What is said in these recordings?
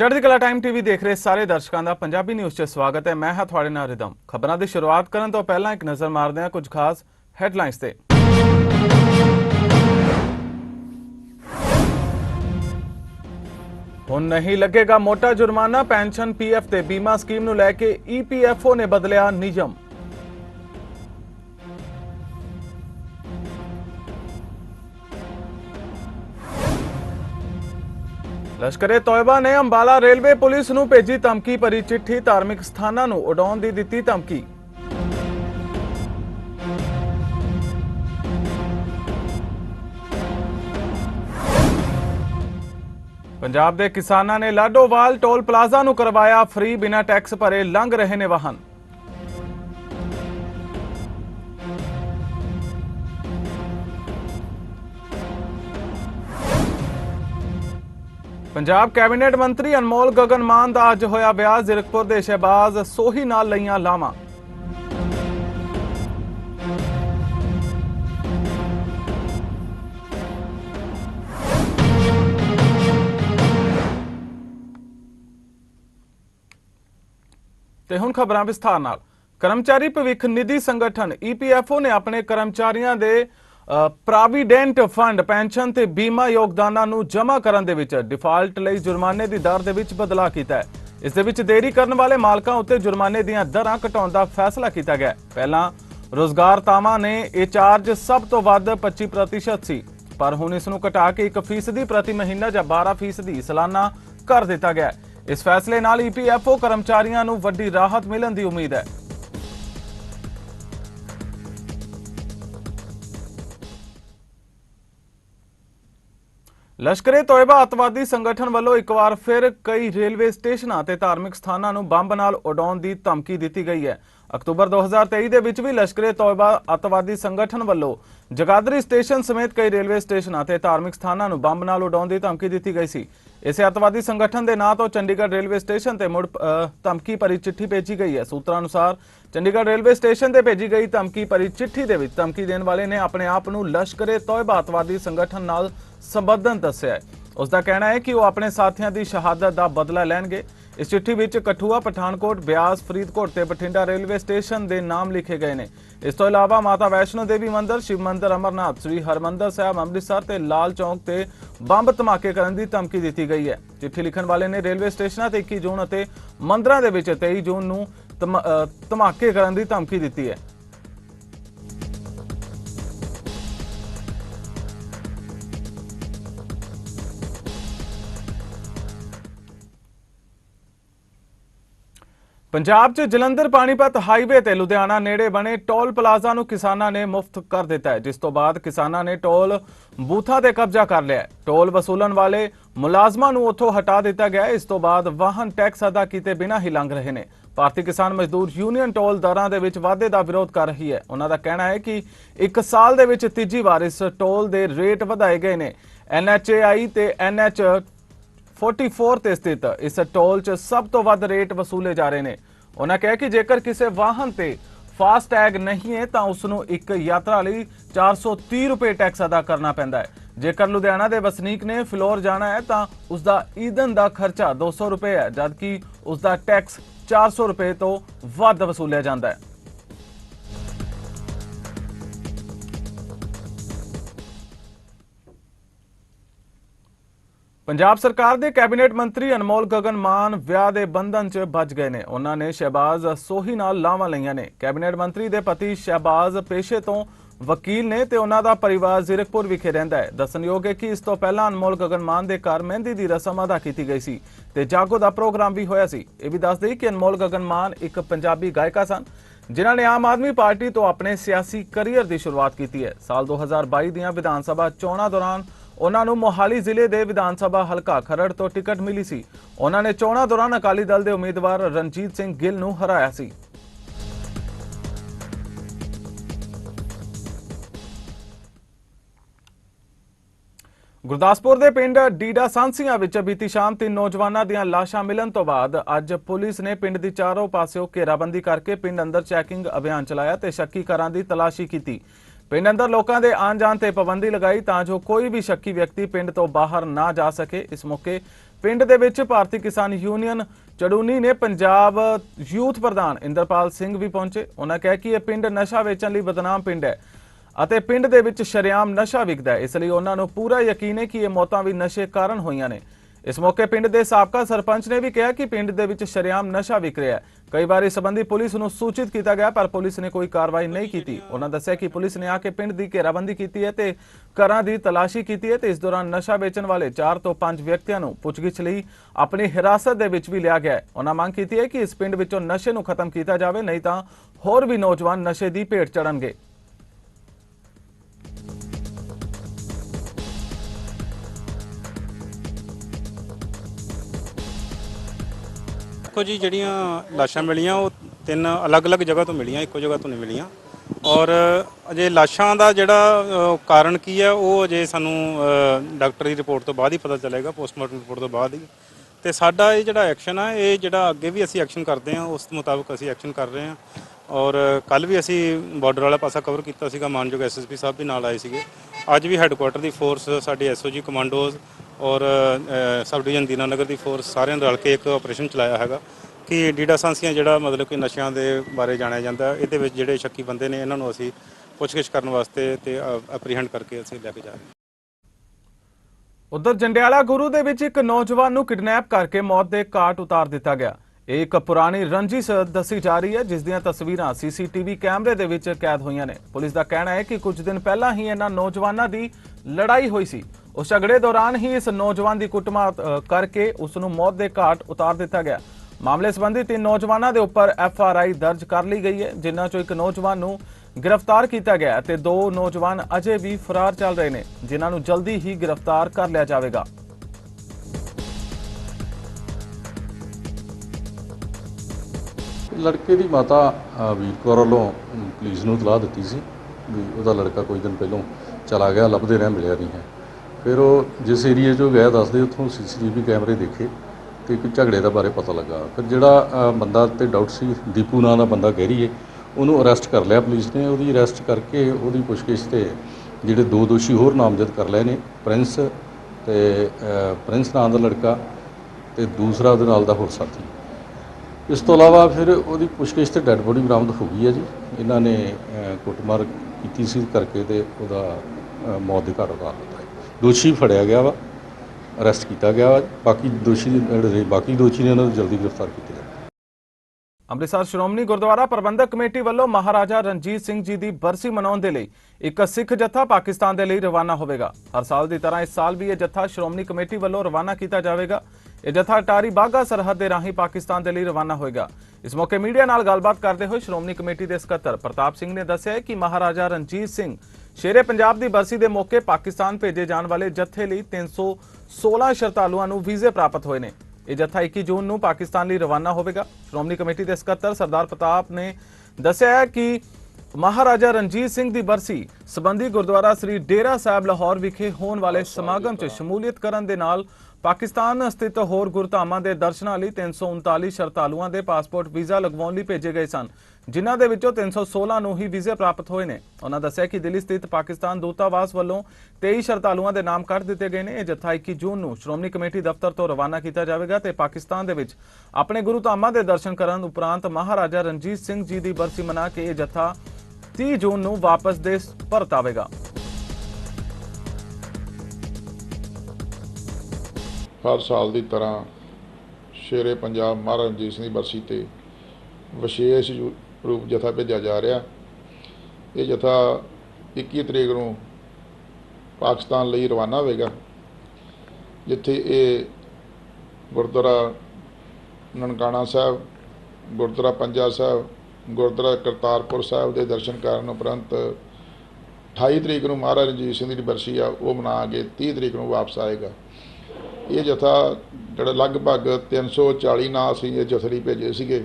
ਚੜ੍ਹਦੀ ਕਲਾ time TV ਦੇਖ ਰਹੇ ਸਾਰੇ ਦਰਸ਼ਕਾਂ ਦਾ ਪੰਜਾਬੀ ਨਿਊਜ਼ 'ਚ ਸਵਾਗਤ ਹੈ। ਮੈਂ ਹਾਂ ਤੁਹਾਡੇ ਨਾਲ ਰਿਦਮ। ਖਬਰਾਂ ਦੀ ਸ਼ੁਰੂਆਤ ਕਰਨ ਤੋਂ ਪਹਿਲਾਂ ਇੱਕ ਨਜ਼ਰ ਮਾਰਦੇ ਹਾਂ ਕੁਝ ਖਾਸ ਹੈਡਲਾਈਨਸ ਤੇ। ਹੁਣ ਨਹੀਂ ਲੱਗੇਗਾ ਮੋਟਾ ਜੁਰਮਾਨਾ, ਪੈਨਸ਼ਨ ਪੀਐਫ ਤੇ ਬੀਮਾ ਸਕੀਮ ਨੂੰ ਲੈ ਕੇ ਈਪੀਐਫਓ ਨੇ ਬਦਲਿਆ ਨਿਯਮ। ਲਸ਼ਕਰੇ ਤੋਇਬਾ ਨੇ ਅੰਬਾਲਾ ਰੇਲਵੇ ਪੁਲਿਸ ਨੂੰ ਭੇਜੀ ਧਮਕੀ ਭਰੀ ਚਿੱਠੀ ਧਾਰਮਿਕ ਸਥਾਨਾਂ ਨੂੰ ਉਡਾਉਣ ਦੀ ਦਿੱਤੀ ਧਮਕੀ। ਪੰਜਾਬ ਦੇ ਕਿਸਾਨਾਂ ਨੇ ਲਾਡੋਵਾਲ ਟੋਲ ਪਲਾਜ਼ਾ ਨੂੰ ਕਰਵਾਇਆ ਫ੍ਰੀ ਬਿਨਾਂ ਟੈਕਸ ਭਰੇ ਲੰਘ ਰਹੇ ਨੇ ਵਾਹਨ। ਪੰਜਾਬ ਕੈਬਨਿਟ ਮੰਤਰੀ ਅਨਮੋਲ ਗਗਨ ਮਾਨ ਦਾ ਅੱਜ ਹੋਇਆ ਵਿਆਹ ਜ਼ੀਰਕਪੁਰ ਦੇ ਸ਼ਹਿਬਾਜ਼ ਸੋਹੀ ਨਾਲ ਲਈਆਂ ਲਾਵਾਂ। ਤੇ ਹੁਣ ਖਬਰਾਂ ਵਿਸਥਾਰ ਨਾਲ। ਕਰਮਚਾਰੀ ਭਵਿੱਖ ਨਿਧੀ ਸੰਗਠਨ ਈਪੀਐਫਓ ਨੇ ਆਪਣੇ ਕਰਮਚਾਰੀਆਂ ਦੇ ਪ੍ਰਾਵੀਡੈਂਟ ਫੰਡ ਪੈਨਸ਼ਨ ਤੇ ਬੀਮਾ ਯੋਗਦਾਨਾਂ ਨੂੰ ਜਮ੍ਹਾਂ ਕਰਨ ਦੇ ਵਿੱਚ ਡਿਫਾਲਟ ਲਈ ਜੁਰਮਾਨੇ ਦੀ ਦਰ ਦੇ ਵਿੱਚ ਬਦਲਾਅ ਕੀਤਾ ਹੈ। ਇਸ ਦੇ ਵਿੱਚ ਦੇਰੀ ਕਰਨ ਵਾਲੇ ਮਾਲਕਾਂ ਉੱਤੇ ਜੁਰਮਾਨੇ ਦੀਆਂ ਦਰਾਂ ਘਟਾਉਣ ਦਾ ਫੈਸਲਾ ਕੀਤਾ ਗਿਆ ਪਹਿਲਾਂ, ਰੋਜ਼ਗਾਰਤਾਵਾਂ ਨੇ ਇਹ ਚਾਰਜ ਸਭ ਤੋਂ ਵੱਧ 25% ਸੀ, ਪਰ ਹੁਣ ਇਸ ਨੂੰ ਘਟਾ ਕੇ 1% ਪ੍ਰਤੀ ਮਹੀਨਾ ਜਾਂ 12% ਸਾਲਾਨਾ ਕਰ ਦਿੱਤਾ ਗਿਆ ਇਸ ਫੈਸਲੇ ਨਾਲ ਈਪੀਐਫਓ ਕਰਮਚਾਰੀਆਂ ਨੂੰ ਵੱਡੀ ਰਾਹਤ ਮਿਲਣ ਦੀ ਉਮੀਦ ਹੈ। ਲਸ਼ਕਰੇ ਤੋਇਬਾ ਅਤਵਾਦੀ ਸੰਗਠਨ ਵੱਲੋਂ ਇੱਕ ਵਾਰ ਫਿਰ ਕਈ ਰੇਲਵੇ ਸਟੇਸ਼ਨਾਂ ਤੇ ਧਾਰਮਿਕ ਸਥਾਨਾਂ ਨੂੰ ਬੰਬ ਨਾਲ ਉਡਾਉਣ ਦੀ ਧਮਕੀ ਦਿੱਤੀ ਗਈ ਹੈ। ਅਕਤੂਬਰ 2023 ਦੇ ਵਿੱਚ ਵੀ ਲਸ਼ਕਰੇ ਤੋਇਬਾ ਅਤਵਾਦੀ ਸੰਗਠਨ ਵੱਲੋਂ ਜਗਾਦਰੀ ਸਟੇਸ਼ਨ ਸਮੇਤ ਕਈ ਰੇਲਵੇ ਸਟੇਸ਼ਨਾਂ ਤੇ ਧਾਰਮਿਕ ਸਥਾਨਾਂ ਨੂੰ ਬੰਬ ਨਾਲ ਉਡਾਉਣ ਦੀ ਧਮਕੀ ਦਿੱਤੀ ਗਈ ਸੀ। ਇਸੇ ਅਤਵਾਦੀ ਸੰਗਠਨ ਦੇ ਨਾਂ ਤੋਂ ਚੰਡੀਗੜ੍ਹ ਰੇਲਵੇ ਸਟੇਸ਼ਨ ਤੇ ਮੁੜ ਧਮਕੀ ਭਰੀ ਚਿੱਠੀ ਭੇਜੀ ਗਈ ਹੈ। ਸੂਤਰਾਂ ਅਨੁਸਾਰ ਚੰਡੀਗੜ੍ਹ ਰੇਲਵੇ ਸਟੇਸ਼ਨ ਤੇ ਭੇਜੀ ਗਈ ਧਮਕੀ ਭਰੀ ਚਿੱਠੀ ਦੇ ਵਿੱਚ ਧਮਕੀ ਦੇਣ ਵਾਲੇ ਨੇ ਆਪਣੇ ਆਪ ਨੂੰ ਲਸ਼ਕਰੇ ਤੋਇਬਾ ਅਤਵਾਦੀ ਸੰਗਠਨ ਨਾਲ ਸੰਬੰਧਨ ਦੱਸਿਆ ਹੈ। ਉਸ ਦਾ ਕਹਿਣਾ ਹੈ ਕਿ ਉਹ ਆਪਣੇ ਸਾਥੀਆਂ ਦੀ ਸ਼ਹਾਦਤ ਦਾ ਬਦਲਾ ਲੈਣਗੇ। ਇਸ ਚਿੱਠੀ ਵਿੱਚ ਕਠੂਆ, ਪਠਾਨਕੋਟ, ਬਿਆਸ, ਫਰੀਦਕੋਟ ਤੇ ਬਠਿੰਡਾ ਰੇਲਵੇ ਸਟੇਸ਼ਨ ਦੇ ਨਾਮ ਲਿਖੇ ਗਏ ਨੇ। ਇਸ ਤੋਂ ਇਲਾਵਾ ਮਾਤਾ ਵੈਸ਼ਨੋ ਦੇਵੀ ਮੰਦਿਰ, ਸ਼ਿਵ ਮੰਦਿਰ ਅਮਰਨਾਥ, ਸ੍ਰੀ ਹਰਮੰਦਰ ਸਾਹਿਬ, ਅੰਮ੍ਰਿਤਸਰ ਤੇ ਲਾਲ ਚੌਂਕ ਤੇ ਬੰਬ ਧਮਾਕੇ ਕਰਨ ਦੀ ਧਮਕੀ ਦਿੱਤੀ ਗਈ ਹੈ। ਚਿੱਠੀ ਲਿਖਣ ਵਾਲੇ ਨੇ ਰੇਲਵੇ ਸਟੇਸ਼ਨਾਂ ਤੇ 21 ਜੂਨ ਅਤੇ ਮੰਦਰਾਂ ਦੇ ਵਿੱਚ 23 ਜੂਨ ਨੂੰ ਧਮ- ਧਮਾਕੇ ਕਰਨ ਦੀ ਧਮਕੀ ਦਿੱਤੀ ਹੈ। ਪੰਜਾਬ 'ਚ ਜਲੰਧਰ ਪਾਣੀਪਤ ਹਾਈਵੇ ਤੇ ਲੁਧਿਆਣਾ ਨੇੜੇ ਬਣੇ ਟੋਲ ਪਲਾਜ਼ਾ ਨੂੰ ਕਿਸਾਨਾਂ ਨੇ ਮੁਫਤ ਕਰ ਦਿੱਤਾ ਹੈ, ਜਿਸ ਤੋਂ ਬਾਅਦ ਕਿਸਾਨਾਂ ਨੇ ਟੋਲ ਬੂਥਾਂ ਤੇ ਕਬਜ਼ਾ ਕਰ ਲਿਆ ਟੋਲ ਵਸੂਲਣ ਵਾਲੇ ਮੁਲਾਜ਼ਮਾਂ ਨੂੰ ਉੱਥੋਂ ਹਟਾ ਦਿੱਤਾ ਗਿਆ ਇਸ ਤੋਂ ਬਾਅਦ ਵਾਹਨ ਟੈਕਸ ਅਦਾ ਕੀਤੇ ਬਿਨਾਂ ਹੀ ਲੰਘ ਰਹੇ ਨੇ। ਭਾਰਤੀ ਕਿਸਾਨ ਮਜ਼ਦੂਰ ਯੂਨੀਅਨ ਟੋਲ ਦਰਾਂ ਦੇ ਵਿੱਚ ਵਾਧੇ ਦਾ ਵਿਰੋਧ ਕਰ ਰਹੀ ਹੈ। ਉਹਨਾਂ ਦਾ ਕਹਿਣਾ ਹੈ ਕਿ ਇੱਕ ਸਾਲ ਦੇ ਵਿੱਚ ਤੀਜੀ ਵਾਰ ਇਸ ਟੋਲ ਦੇ ਰੇਟ ਵਧਾਏ ਗਏ ਨੇ। ਐਨਐਚਏਆਈ ਤੇ ਐਨਐਚ 44 ਤੇ ਸਥਿਤ ਇਸ ਟੋਲ 'ਚ ਸਭ ਤੋਂ ਵੱਧ ਰੇਟ ਵਸੂਲੇ ਜਾ ਰਹੇ ਨੇ। ਉਹਨਾਂ ਕਿਹਾ ਕਿ ਜੇਕਰ ਕਿਸੇ ਵਾਹਨ ਤੇ ਫਾਸਟ ਟੈਗ ਨਹੀਂ ਹੈ, ਤਾਂ ਉਸ ਨੂੰ ਇੱਕ ਯਾਤਰਾ ਲਈ 430 ਰੁਪਏ ਟੈਕਸ ਅਦਾ ਕਰਨਾ ਪੈਂਦਾ ਹੈ। ਜੇਕਰ ਲੁਧਿਆਣਾ ਦੇ ਵਸਨੀਕ ਨੇ ਫਲੋਰ ਜਾਣਾ ਹੈ, ਤਾਂ ਉਸ ਦਾ ਈਂਧਨ ਦਾ ਖਰਚਾ 200 ਰੁਪਏ ਹੈ, ਜਦਕਿ ਉਸ ਦਾ ਟੈਕਸ 400 ਰੁਪਏ ਤੋਂ ਵੱਧ ਵਸੂਲਿਆ ਜਾਂਦਾ ਹੈ। ਪੰਜਾਬ ਸਰਕਾਰ ਦੇ ਕੈਬਨਿਟ ਮੰਤਰੀ ਅਨਮੋਲ ਗਗਨ ਮਾਨ ਵਿਆਹ ਦੇ ਬੰਧਨ 'ਚ ਵੱਜ ਗਏ ਨੇ। ਉਹਨਾਂ ਨੇ ਸ਼ਹਿਬਾਜ਼ ਸੋਹੀ ਨਾਲ ਲਾਵਾਂ ਲਈਆਂ ਨੇ। ਕੈਬਨਿਟ ਮੰਤਰੀ ਦੇ ਪਤੀ ਸ਼ਹਿਬਾਜ਼ ਪੇਸ਼ੇ ਤੋਂ ਵਕੀਲ ਨੇ ਤੇ ਉਹਨਾਂ ਦਾ ਪਰਿਵਾਰ ਜ਼ੀਰਕਪੁਰ ਵਿਖੇ ਰਹਿੰਦਾ ਹੈ। ਦੱਸਣਯੋਗ ਹੈ ਕਿ ਇਸ ਤੋਂ ਪਹਿਲਾਂ ਅਨਮੋਲ ਗਗਨ ਮਾਨ ਦੇ ਘਰ ਮਹਿੰਦੀ ਦੀ ਰਸਮ ਅਦਾ ਕੀਤੀ ਗਈ ਸੀ ਤੇ ਜਾਗੋ ਦਾ ਪ੍ਰੋਗਰਾਮ ਵੀ ਹੋਇਆ ਸੀ। ਇਹ ਵੀ ਦੱਸ ਦੇਈ ਕਿ ਅਨਮੋਲ ਗਗਨ ਮਾਨ ਇੱਕ ਪੰਜਾਬੀ ਗਾਇਕਾ ਸਨ, ਜਿਨ੍ਹਾਂ ਨੇ ਆਮ ਆਦਮੀ ਪਾਰਟੀ ਤੋਂ ਆਪਣੇ ਸਿਆਸੀ ਕਰੀਅਰ ਦੀ ਸ਼ੁਰੂਆਤ ਕੀਤੀ ਹੈ। ਸਾਲ 2022 ਦੀਆਂ ਵਿਧਾਨ ਸਭਾ ਚੋਣਾਂ ਦੌਰਾਨ ਉਹਨਾਂ ਨੂੰ ਮੋਹਾਲੀ ਜ਼ਿਲ੍ਹੇ ਦੇ ਵਿਧਾਨ ਸਭਾ ਹਲਕਾ ਖਰੜ ਤੋਂ ਟਿਕਟ ਮਿਲੀ ਸੀ। ਉਹਨਾਂ ਨੇ ਚੋਣਾਂ ਦੌਰਾਨ ਅਕਾਲੀ ਦਲ ਦੇ ਉਮੀਦਵਾਰ ਰਣਜੀਤ ਸਿੰਘ ਗਿੱਲ ਨੂੰ ਹਰਾਇਆ ਸੀ। ਗੁਰਦਾਸਪੁਰ ਦੇ ਪਿੰਡ ਡੀਡਾ ਸਾਂਸੀਆਂ ਵਿੱਚ ਬੀਤੀ ਸ਼ਾਮ ਤਿੰਨ ਨੌਜਵਾਨਾਂ ਦੀਆਂ ਲਾਸ਼ਾਂ ਮਿਲਣ ਤੋਂ ਬਾਅਦ ਅੱਜ ਪੁਲਿਸ ਨੇ ਪਿੰਡ ਦੀ ਚਾਰੋਂ ਪਾਸਿਓਂ ਘੇਰਾਬੰਦੀ ਕਰਕੇ ਪਿੰਡ ਅੰਦਰ ਚੈਕਿੰਗ ਅਭਿਆਨ ਚਲਾਇਆ ਤੇ ਸ਼ੱਕੀ ਘਰਾਂ ਦੀ ਤਲਾਸ਼ੀ ਕੀਤੀ। ਪਿੰਡ ਅੰਦਰ ਲੋਕਾਂ ਦੇ ਆਣ ਜਾਣ ਤੇ ਪਾਬੰਦੀ ਲਗਾਈ ਤਾਂ ਜੋ ਕੋਈ ਵੀ ਸ਼ੱਕੀ ਵਿਅਕਤੀ ਪਿੰਡ ਤੋਂ ਬਾਹਰ ਨਾ ਜਾ ਸਕੇ। ਇਸ ਮੌਕੇ ਪਿੰਡ ਦੇ ਵਿੱਚ ਭਾਰਤੀ ਕਿਸਾਨ ਯੂਨੀਅਨ ਚੜੂਨੀ ਨੇ ਪੰਜਾਬ ਯੂਥ ਪ੍ਰਧਾਨ ਇੰਦਰਪਾਲ ਸਿੰਘ ਵੀ ਪਹੁੰਚੇ। ਉਹਨਾਂ ਕਿਹਾ ਕਿ ਇਹ ਪਿੰਡ ਨਸ਼ਾ ਵੇਚਣ ਲਈ ਬਦਨਾਮ ਪਿੰਡ ਹੈ ਅਤੇ ਪਿੰਡ ਦੇ ਵਿੱਚ ਸ਼ਰੇਆਮ ਨਸ਼ਾ ਵਿਕਦਾ ਹੈ। ਇਸ ਲਈ ਉਹਨਾਂ ਨੂੰ ਪੂਰਾ ਯਕੀਨ ਹੈ ਕਿ ਇਹ ਮੌਤਾਂ ਵੀ ਨਸ਼ੇ ਕਾਰਨ ਹੋਈਆਂ ਨੇ। ਇਸ ਮੌਕੇ ਪਿੰਡ ਦੇ ਸਾਬਕਾ ਸਰਪੰਚ ਨੇ ਵੀ ਕਿਹਾ ਕਿ ਪਿੰਡ ਦੇ ਵਿੱਚ ਸ਼ਰੇਆਮ ਨਸ਼ਾ ਵਿਕ ਰਿਹਾ ਹੈ। ਕਈ ਵਾਰ ਇਸ ਸੰਬੰਧੀ ਪੁਲਿਸ ਨੂੰ ਸੂਚਿਤ ਕੀਤਾ ਗਿਆ, ਪਰ ਪੁਲਿਸ ਨੇ ਕੋਈ ਕਾਰਵਾਈ ਨਹੀਂ ਕੀਤੀ। ਉਹਨਾਂ ਦੱਸਿਆ ਕਿ ਪੁਲਿਸ ਨੇ ਆ ਕੇ ਪਿੰਡ ਦੀ ਘੇਰਾਬੰਦੀ ਕੀਤੀ ਹੈ ਤੇ ਘਰਾਂ ਦੀ ਤਲਾਸ਼ੀ ਕੀਤੀ ਹੈ ਤੇ ਇਸ ਦੌਰਾਨ ਨਸ਼ਾ ਵੇਚਣ ਵਾਲੇ 4 ਤੋਂ 5 ਵਿਅਕਤੀਆਂ ਨੂੰ ਪੁੱਛਗਿੱਛ ਲਈ ਆਪਣੀ ਹਿਰਾਸਤ ਦੇ ਵਿੱਚ ਵੀ ਲਿਆ ਗਿਆ ਹੈ। ਉਹਨਾਂ ਮੰਗ ਕੀਤੀ ਹੈ ਕਿ ਇਸ ਪਿੰਡ ਵਿੱਚੋਂ ਨਸ਼ੇ ਨੂੰ ਖਤਮ ਕੀਤਾ ਜਾਵੇ, ਨਹੀਂ ਤਾਂ ਹੋਰ ਵੀ ਨੌਜਵਾਨ ਨਸ਼ੇ ਦੀ ਭੇਟ ਚੜਨਗੇ ਦੇਖੋ ਜੀ ਜਿਹੜੀਆਂ ਲਾਸ਼ਾਂ ਮਿਲੀਆਂ ਉਹ ਤਿੰਨ ਅਲੱਗ-ਅਲੱਗ ਜਗ੍ਹਾ ਤੋਂ ਮਿਲੀਆਂ ਇੱਕੋ ਜਗ੍ਹਾ ਤੋਂ ਨਹੀਂ ਮਿਲੀਆਂ। ਔਰ ਅਜੇ ਲਾਸ਼ਾਂ ਦਾ ਜਿਹੜਾ ਅ, ਕਾਰਨ ਕੀ ਹੈ ਉਹ ਅਜੇ ਸਾਨੂੰ ਅ, ਡਾਕਟਰ ਦੀ ਰਿਪੋਰਟ ਤੋਂ ਬਾਅਦ ਹੀ ਪਤਾ ਚੱਲੇਗਾ ਪੋਸਟਮਾਰਟਮ ਰਿਪੋਰਟ ਤੋਂ ਬਾਅਦ ਹੀ। ਤੇ ਸਾਡਾ ਇਹ ਜਿਹੜਾ ਐਕਸ਼ਨ ਆ ਇਹ ਜਿਹੜਾ ਅੱਗੇ ਵੀ ਅਸੀਂ ਐਕਸ਼ਨ ਕਰਦੇ ਹਾਂ ਉਸ ਮੁਤਾਬਕ ਅਸੀਂ ਐਕਸ਼ਨ ਕਰ ਰਹੇ ਹਾਂ। ਔਰ ਕੱਲ ਵੀ ਅਸੀਂ ਬਾਰਡਰ ਵਾਲਾ ਪਾਸਾ ਕਵਰ ਕੀਤਾ ਸੀਗਾ ਮਾਨਯੋਗ ਐਸਐਸਪੀ ਸਾਹਿਬ ਵੀ ਨਾਲ ਆਏ ਸੀਗੇ। ਅੱਜ ਵੀ ਹੈੱਡਕੁਆਟਰ ਦੀ ਫੋਰਸ ਸਾਡੀ ਐਸਓਜੀ ਕਮਾਂਡੋਜ਼ ਔਰ ਸਬ ਡਿਵੀਜ਼ਨ ਦੀਨਾਨਗਰ ਦੀ ਫੋਰਸ ਸਾਰਿਆਂ ਨੇ ਰਲ ਕੇ ਇੱਕ ਆਪਰੇਸ਼ਨ ਚਲਾਇਆ ਹੈਗਾ ਕਿ ਡੀਡਾ ਸਾਂਸੀਆਂ ਜਿਹੜਾ ਮਤਲਬ ਕਿ ਨਸ਼ਿਆਂ ਦੇ ਬਾਰੇ ਜਾਣਿਆ ਜਾਂਦਾ, ਇਹਦੇ ਵਿੱਚ ਜਿਹੜੇ ਸ਼ੱਕੀ ਬੰਦੇ ਨੇ, ਇਹਨਾਂ ਨੂੰ ਅਸੀਂ ਪੁੱਛਗਿੱਛ ਕਰਨ ਵਾਸਤੇ ਤੇ ਅਪਰੀਹੈਂਡ ਕਰਕੇ ਅਸੀਂ ਲੈ ਕੇ ਜਾ ਰਹੇ ਹਾਂ। ਉਧਰ ਜੰਡਿਆਲਾ ਗੁਰੂ ਦੇ ਵਿੱਚ ਇੱਕ ਨੌਜਵਾਨ ਨੂੰ ਕਿਡਨੈਪ ਕਰਕੇ ਮੌਤ ਦੇ ਘਾਟ ਉਤਾਰ ਦਿੱਤਾ ਗਿਆ। ਇਹ ਇੱਕ ਪੁਰਾਣੀ ਰੰਜਿਸ਼ ਦੱਸੀ ਜਾ ਰਹੀ ਹੈ, ਜਿਸ ਦੀਆਂ ਤਸਵੀਰਾਂ ਸੀਸੀਟੀਵੀ ਕੈਮਰੇ ਦੇ ਵਿੱਚ ਕੈਦ ਹੋਈਆਂ ਨੇ। ਪੁਲਿਸ ਦਾ ਕਹਿਣਾ ਹੈ ਕਿ ਕੁਝ ਦਿਨ ਪਹਿਲਾਂ ਹੀ ਇਹਨਾਂ ਨੌਜਵਾਨਾਂ ਦੀ ਲੜਾਈ ਹੋਈ ਸੀ। ਉਸ ਝਗੜੇ ਦੌਰਾਨ ਹੀ ਇਸ ਨੌਜਵਾਨ ਦੀ ਕੁੱਟਮਾਰ ਕਰਕੇ ਉਸ ਨੂੰ ਮੌਤ ਦੇ ਘਾਟ ਉਤਾਰ ਦਿੱਤਾ ਗਿਆ। ਮਾਮਲੇ ਸੰਬੰਧੀ ਤਿੰਨ ਨੌਜਵਾਨਾਂ ਦੇ ਉੱਪਰ ਐਫ ਆਰ ਆਈ ਦਰਜ ਕਰ ਲਈ ਗਈ ਹੈ ਜਿਨ੍ਹਾਂ ਚੋਂ ਇੱਕ ਨੌਜਵਾਨ ਨੂੰ ਗ੍ਰਿਫਤਾਰ ਕੀਤਾ ਗਿਆ ਹੈ ਤੇ ਦੋ ਨੌਜਵਾਨ ਅਜੇ ਵੀ ਫਰਾਰ ਚੱਲ ਰਹੇ ਨੇ ਜਿਨ੍ਹਾਂ ਨੂੰ ਜਲਦੀ ਹੀ ਗ੍ਰਿਫਤਾਰ ਕਰ ਲਿਆ ਜਾਵੇਗਾ। ਲੜਕੇ ਦੀ ਮਾਤਾ ਅ, ਵੀਰ ਕੌਰ ਵੱਲੋਂ ਪੁਲਿਸ ਨੂੰ ਇਤਲਾਹ ਦਿੱਤੀ ਸੀ ਵੀ ਉਹਦਾ ਲੜਕਾ ਕੁਝ ਦਿਨ ਪਹਿਲਾਂ ਚਲਾ ਗਿਆ ਲੱਭਦੇ ਰਹਿ ਮਿਲਿਆ ਨਹੀਂ ਹੈ। ਫਿਰ ਉਹ ਜਿਸ ਏਰੀਏ 'ਚੋਂ ਗਏ ਦੱਸਦੇ ਉੱਥੋਂ ਸੀਸੀਟੀਵੀ ਕੈਮਰੇ ਦੇਖੇ ਤੇ ਇੱਕ ਝਗੜੇ ਦਾ ਬਾਰੇ ਪਤਾ ਲੱਗਾ। ਫਿਰ ਜਿਹੜਾ ਅ, ਬੰਦਾ ਤੇ ਡਾਊਟ ਸੀ ਦੀਪੂ ਨਾਂ ਦਾ ਬੰਦਾ ਕਹਿ ਰਹੀ ਹੈ ਉਹਨੂੰ ਅਰੈਸਟ ਕਰ ਲਿਆ ਪੁਲਿਸ ਨੇ। ਉਹਦੀ ਅਰੈਸਟ ਕਰਕੇ ਉਹਦੀ ਪੁੱਛਗਿੱਛ ਤੇ ਜਿਹੜੇ ਦੋ ਦੋਸ਼ੀ ਹੋਰ ਨਾਮਜ਼ਦ ਕਰ ਲਏ ਨੇ ਪ੍ਰਿੰਸ ਤੇ ਅ, ਪ੍ਰਿੰਸ ਨਾਂ ਦਾ ਲੜਕਾ ਤੇ ਦੂਸਰਾ ਉਹਦੇ ਨਾਲ ਦਾ ਹੋਰ ਸਾਥੀ। ਇਸ ਤੋਂ ਇਲਾਵਾ ਫਿਰ ਉਹਦੀ ਪੁੱਛਗਿੱਛ ਤੇ ਡੈੱਡ ਬੋਡੀ ਬਰਾਮਦ ਹੋ ਗਈ ਹੈ ਜੀ। ਇਹਨਾਂ ਨੇ ਅਹ, ਕੁੱਟਮਾਰ ਕੀਤੀ ਸੀ ਕਰਕੇ ਤੇ ਉਹਦਾ ਅਹ, ਮੌਤ ਦੇ ਘਾਟ ਉਤਾਰ ਦਿੱਤਾ ਦੋਸ਼ੀ ਫੜਿਆ ਗਿਆ ਵਾ, ਅਰੈਸਟ ਕੀਤਾ ਗਿਆ ਵਾ, ਬਾਕੀ ਦੋਸ਼ੀ ਜਿਹੜੇ ਬਾਕੀ ਦੋਸ਼ੀ ਨੇ ਉਹਨਾਂ ਨੂੰ ਜਲਦੀ ਗ੍ਰਿਫਤਾਰ ਕੀਤਾ ਜਾਵੇ ਅੰਮ੍ਰਿਤਸਰ ਸ਼੍ਰੋਮਣੀ ਗੁਰਦੁਆਰਾ ਪ੍ਰਬੰਧਕ ਕਮੇਟੀ ਵੱਲੋਂ ਮਹਾਰਾਜਾ ਰਣਜੀਤ ਸਿੰਘ ਜੀ ਦੀ ਬਰਸੀ ਮਨਾਉਣ ਦੇ ਲਈ ਇੱਕ ਸਿੱਖ ਜੱਥਾ ਪਾਕਿਸਤਾਨ ਦੇ ਲਈ ਰਵਾਨਾ ਹੋਵੇਗਾ। ਹਰ ਸਾਲ ਦੀ ਤਰ੍ਹਾਂ ਇਸ ਸਾਲ ਵੀ ਇਹ ਜਥਾ ਸ਼੍ਰੋਮਣੀ ਕਮੇਟੀ ਵੱਲੋਂ ਰਵਾਨਾ ਕੀਤਾ ਜਾਵੇਗਾ। ਇਹ ਜਥਾ ਟਾਰੀ ਬਾਗਾ ਸਰਹੱਦ ਦੇ ਰਾਹੀਂ ਪਾਕਿਸਤਾਨ ਦੇ ਲਈ ਰਵਾਨਾ ਹੋਏਗਾ। ਇਸ ਮੌਕੇ ਮੀਡੀਆ ਨਾਲ ਗੱਲਬਾਤ ਕਰਦੇ ਹੋਏ ਸ਼੍ਰੋਮਣੀ ਕਮੇਟੀ ਦੇ ਸਕੱਤਰ ਪ੍ਰਤਾਪ ਸਿੰਘ ਨੇ ਦੱਸਿਆ ਕਿ ਮਹਾਰਾਜਾ ਰਣਜੀਤ ਸਿੰਘ ਸ਼ੇਰੇ ਪੰਜਾਬ ਦੀ ਬਰਸੀ ਦੇ ਮੌਕੇ ਪਾਕਿਸਤਾਨ ਭੇਜੇ ਜਾਣ ਵਾਲੇ ਜੱਥੇ ਲਈ 316 ਸ਼ਰਧਾਲੂਆਂ ਨੂੰ ਵੀਜ਼ੇ ਪ੍ਰਾਪਤ ਹੋਏ ਨੇ। ਇਹ ਜੱਥਾ 21 ਜੂਨ ਨੂੰ ਪਾਕਿਸਤਾਨ ਲਈ ਰਵਾਨਾ ਹੋਵੇਗਾ। ਸ਼੍ਰੋਮਣੀ ਕਮੇਟੀ ਦੇ ਸਕੱਤਰ ਸਰਦਾਰ ਪ੍ਰਤਾਪ ਨੇ ਦੱਸਿਆ ਹੈ ਕਿ ਮਹਾਰਾਜਾ ਰਣਜੀਤ ਸਿੰਘ ਦੀ ਬਰਸੀ ਸੰਬੰਧੀ ਗੁਰਦੁਆਰਾ ਸ੍ਰੀ ਡੇਰਾ ਸਾਹਿਬ ਲਾਹੌਰ ਵਿਖੇ ਹੋਣ ਵਾਲੇ ਸਮਾਗਮ 'ਚ ਸ਼ਮੂਲੀਅਤ ਕਰਨ ਦੇ ਨਾਲ ਪਾਕਿਸਤਾਨ ਸਥਿਤ ਹੋਰ ਗੁਰਧਾਮਾਂ ਦੇ ਦਰਸ਼ਨਾਂ ਲਈ 339 ਸ਼ਰਧਾਲੂਆਂ ਦੇ ਪਾਸਪੋਰਟ ਵੀਜ਼ਾ ਲਗਵਾਉਣ ਲਈ ਭੇਜੇ ਗਏ ਸਨ। ਜਿਨ੍ਹਾਂ ਦੇ ਵਿੱਚੋਂ 316 ਨੂੰ ਹੀ ਵੀਜ਼ੇ ਪ੍ਰਾਪਤ ਹੋਏ ਨੇ। ਉਹਨਾਂ ਦੱਸਿਆ ਕਿ ਦਿੱਲੀ ਸਥਿਤ ਪਾਕਿਸਤਾਨ ਦੂਤਾਵਾਸ ਵੱਲੋਂ 23 ਸ਼ਰਧਾਲੂਆਂ ਦੇ ਨਾਮ ਕੱਢ ਦਿੱਤੇ ਗਏ ਨੇ। ਇਹ ਜੱਥਾ 21 ਜੂਨ ਨੂੰ ਸ਼੍ਰੋਮਣੀ ਕਮੇਟੀ ਦਫ਼ਤਰ ਤੋਂ ਰਵਾਨਾ ਕੀਤਾ ਜਾਵੇਗਾ ਤੇ ਪਾਕਿਸਤਾਨ ਦੇ ਵਿੱਚ ਆਪਣੇ ਗੁਰੂਧਾਮਾਂ ਦੇ ਦਰਸ਼ਨ ਕਰਨ ਉਪਰੰਤ ਮਹਾਰਾਜਾ ਰਣਜੀਤ ਸਿੰਘ ਜੀ ਦੀ ਬਰਸੀ ਮਨਾ ਕੇ ਇਹ ਜੱਥਾ 30 ਜੂਨ ਨੂੰ ਵਾਪਸ ਦੇਸ਼ ਪਰਤ ਆਵੇਗਾ। ਹਰ ਸਾਲ ਦੀ ਤਰ੍ਹਾਂ ਸ਼ੇਰੇ ਪੰਜਾਬ ਮਹਾਰਾਜਾ ਰਣਜੀਤ ਸਿੰਘ ਦੀ ਬਰਸੀ ਤੇ ਵਿਸ਼ੇਸ਼ ਯੂ- ਰੂਪ ਜਥਾ ਭੇਜਿਆ ਜਾ ਰਿਹਾ। ਇਹ ਜਥਾ 21 ਤਰੀਕ ਨੂੰ ਪਾਕਿਸਤਾਨ ਲਈ ਰਵਾਨਾ ਹੋਵੇਗਾ, ਜਿੱਥੇ ਇਹ ਗੁਰਦੁਆਰਾ ਨਨਕਾਣਾ ਸਾਹਿਬ, ਗੁਰਦੁਆਰਾ ਪੰਜਾ ਸਾਹਿਬ, ਗੁਰਦੁਆਰਾ ਕਰਤਾਰਪੁਰ ਸਾਹਿਬ ਦੇ ਦਰਸ਼ਨ ਕਰਨ ਉਪਰੰਤ 28 ਤਰੀਕ ਨੂੰ ਮਹਾਰਾਜ ਰਣਜੀਤ ਸਿੰਘ ਦੀ ਬਰਸੀ ਆ, ਉਹ ਮਨਾ ਕੇ 30 ਤਰੀਕ ਨੂੰ ਵਾਪਸ ਆਏਗਾ। ਇਹ ਜਥਾ ਜਿਹੜਾ ਲਗਭਗ 340 ਨਾਂ ਅਸੀਂ ਇਹ ਜਥੜੀ ਭੇਜੇ ਸੀਗੇ,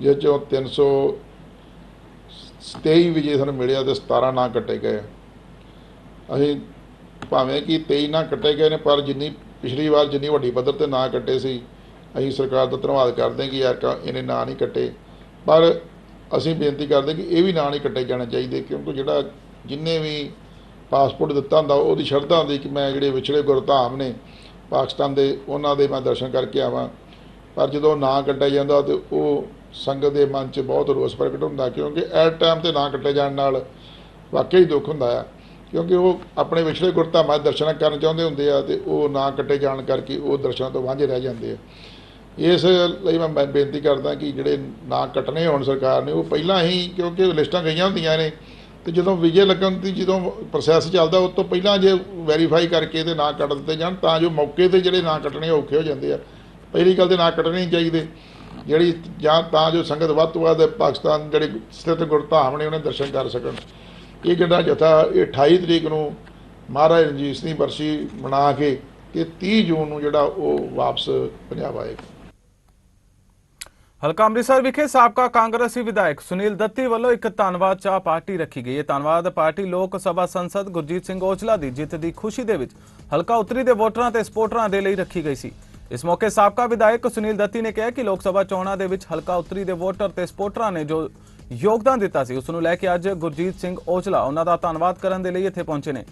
ਜਿਸ ਚੋਂ 327 ਵਿਜੇ ਸਾਨੂੰ ਮਿਲਿਆ ਤੇ 17 ਨਾਂ ਕੱਟੇ ਗਏ। ਅਸੀਂ ਭਾਵੇਂ ਕਿ 23 ਨਾਂ ਕੱਟੇ ਗਏ ਨੇ, ਪਰ ਜਿੰਨੀ ਪਿਛਲੀ ਵਾਰ ਜਿੰਨੀ ਵੱਡੀ ਪੱਧਰ ਤੇ ਨਾਂ ਕੱਟੇ ਸੀ, ਅਸੀਂ ਸਰਕਾਰ ਦਾ ਧੰਨਵਾਦ ਕਰਦੇ ਹਾਂ ਕਿ ਯਾਰ ਇਹਨੇ ਨਾਂ ਨਹੀਂ ਕੱਟੇ। ਪਰ ਅਸੀਂ ਬੇਨਤੀ ਕਰਦੇ ਕਿ ਇਹ ਵੀ ਨਾਂ ਨਹੀਂ ਕੱਟੇ ਜਾਣੇ ਚਾਹੀਦੇ, ਕਿਉਂਕਿ ਜਿਹੜਾ ਜਿੰਨੇ ਵੀ ਪਾਸਪੋਰਟ ਦਿੱਤਾ ਹੁੰਦਾ, ਉਹਦੀ ਸ਼ਰਧਾ ਹੁੰਦੀ ਕਿ ਮੈਂ ਜਿਹੜੇ ਵਿਛੜੇ ਗੁਰਧਾਮ ਨੇ ਪਾਕਿਸਤਾਨ ਦੇ ਉਹਨਾਂ ਦੇ ਮੈਂ ਦਰਸ਼ਨ ਕਰਕੇ ਆਵਾਂ। ਪਰ ਜਦੋਂ ਨਾਂ ਕੱਟਿਆ ਜਾਂਦਾ ਤੇ ਉਹ ਸੰਗਤ ਦੇ ਮਨ 'ਚ ਬਹੁਤ ਰੋਸ ਪ੍ਰਗਟ ਹੁੰਦਾ ਕਿਉਂਕਿ ਐਟ ਟਾਈਮ ਤੇ ਨਾਂ ਕੱਟੇ ਜਾਣ ਨਾਲ ਵਾਕਈ ਦੁੱਖ ਹੁੰਦਾ ਆ। ਕਿਉਂਕਿ ਉਹ ਆਪਣੇ ਵਿਛੜੇ ਗੁਰਧਾਮਾਂ ਦੇ ਦਰਸ਼ਨ ਕਰਨ ਚਾਹੁੰਦੇ ਹੁੰਦੇ ਆ ਤੇ ਉਹ ਨਾਂ ਕੱਟੇ ਜਾਣ ਕਰਕੇ ਉਹ ਦਰਸ਼ਨਾਂ ਤੋਂ ਵਾਂਝੇ ਰਹਿ ਜਾਂਦੇ ਆ। ਇਸ ਲਈ ਮੈਂ ਬੇ- ਬੇਨਤੀ ਕਰਦਾ ਕਿ ਜਿਹੜੇ ਨਾਂ ਕੱਟਣੇ ਹੋਣ ਸਰਕਾਰ ਨੇ ਉਹ ਪਹਿਲਾਂ ਹੀ ਕਿਉਂਕਿ ਲਿਸਟਾਂ ਗਈਆਂ ਹੁੰਦੀਆਂ ਨੇ ਤੇ ਜਦੋਂ ਵਿਜੇ ਲੱਗਣ ਦੀ ਜਦੋਂ ਪ੍ਰੋਸੈਸ ਚੱਲਦਾ ਉਸ ਤੋਂ ਪਹਿਲਾਂ ਜੇ ਵੈਰੀਫਾਈ ਕਰਕੇ ਤੇ ਨਾਂ ਕੱਟ ਦਿੱਤੇ ਜਾਣ, ਤਾਂ ਜੋ ਮੌਕੇ ਤੇ ਜਿਹੜੇ ਨਾਂ ਕੱਟਣੇ ਔਖੇ ਹੋ ਜਾਂਦੇ ਆ। ਪਹਿਲੀ ਗੱਲ ਤੇ ਨਾਂ ਕੱਟਣੇ ਨਹੀਂ ਚਾਹੀਦੇ। ਜਿਹੜੀ ਜਾਂ ਤਾਂ ਜੋ ਸੰਗਤ ਵੱਧ ਤੋਂ ਵੱਧ ਪਾਕਿਸਤਾਨ ਜਿਹੜੇ ਸਥਿਤ ਗੁਰਧਾਮ ਨੇ, ਉਹਨੇ ਦਰਸ਼ਨ ਕਰ ਸਕਣ। ਇਹ ਜਿਹੜਾ ਜਥਾ ਇਹ 28 ਤਰੀਕ ਨੂੰ ਮਹਾਰਾਜ ਰਣਜੀਤ ਸਿੰਘ ਬਰਸੀ ਮਨਾ ਕੇ ਤੇ 30 ਜੂਨ ਨੂੰ ਜਿਹੜਾ ਉਹ ਵਾਪਸ ਪੰਜਾਬ ਆਏਗਾ। ਹਲਕਾ ਅੰਮ੍ਰਿਤਸਰ ਵਿਖੇ ਸਾਬਕਾ ਕਾਂਗਰਸੀ ਵਿਧਾਇਕ ਸੁਨੀਲ ਦੱਤੀ ਵੱਲੋਂ ਇੱਕ ਧੰਨਵਾਦ ਚਾਹ ਪਾਰਟੀ ਰੱਖੀ ਗਈ ਹੈ। ਧੰਨਵਾਦ ਪਾਰਟੀ ਲੋਕ ਸਭਾ ਸੰਸਦ ਗੁਰਜੀਤ ਸਿੰਘ ਔਜਲਾ ਦੀ ਜਿੱਤ ਦੀ ਖੁਸ਼ੀ ਦੇ ਵਿੱਚ ਹਲਕਾ ਉੱਤਰੀ ਦੇ ਵੋਟਰਾਂ ਤੇ ਸਪੋਰਟਰਾਂ ਦੇ ਲਈ ਰੱਖੀ ਗਈ ਸੀ। ਇਸ ਮੌਕੇ ਸਾਬਕਾ ਵਿਧਾਇਕ ਸੁਨੀਲ ਦੱਤੀ ਨੇ ਕਿਹਾ ਕਿ ਲੋਕ ਸਭਾ ਚੋਣਾਂ ਦੇ ਵਿੱਚ ਹਲਕਾ ਉੱਤਰੀ ਦੇ ਵੋਟਰ ਤੇ ਸਪੋਰਟਰਾਂ ਨੇ ਜੋ ਯੋਗਦਾਨ ਦਿੱਤਾ ਸੀ, ਉਸ ਨੂੰ ਲੈ ਕੇ ਅੱਜ ਗੁਰਜੀਤ ਸਿੰਘ ਔਜਲਾ ਉਹਨਾਂ ਦਾ ਧੰਨਵਾਦ ਕਰਨ ਦੇ ਲਈ ਇੱਥੇ ਪਹੁੰਚੇ ਨੇ।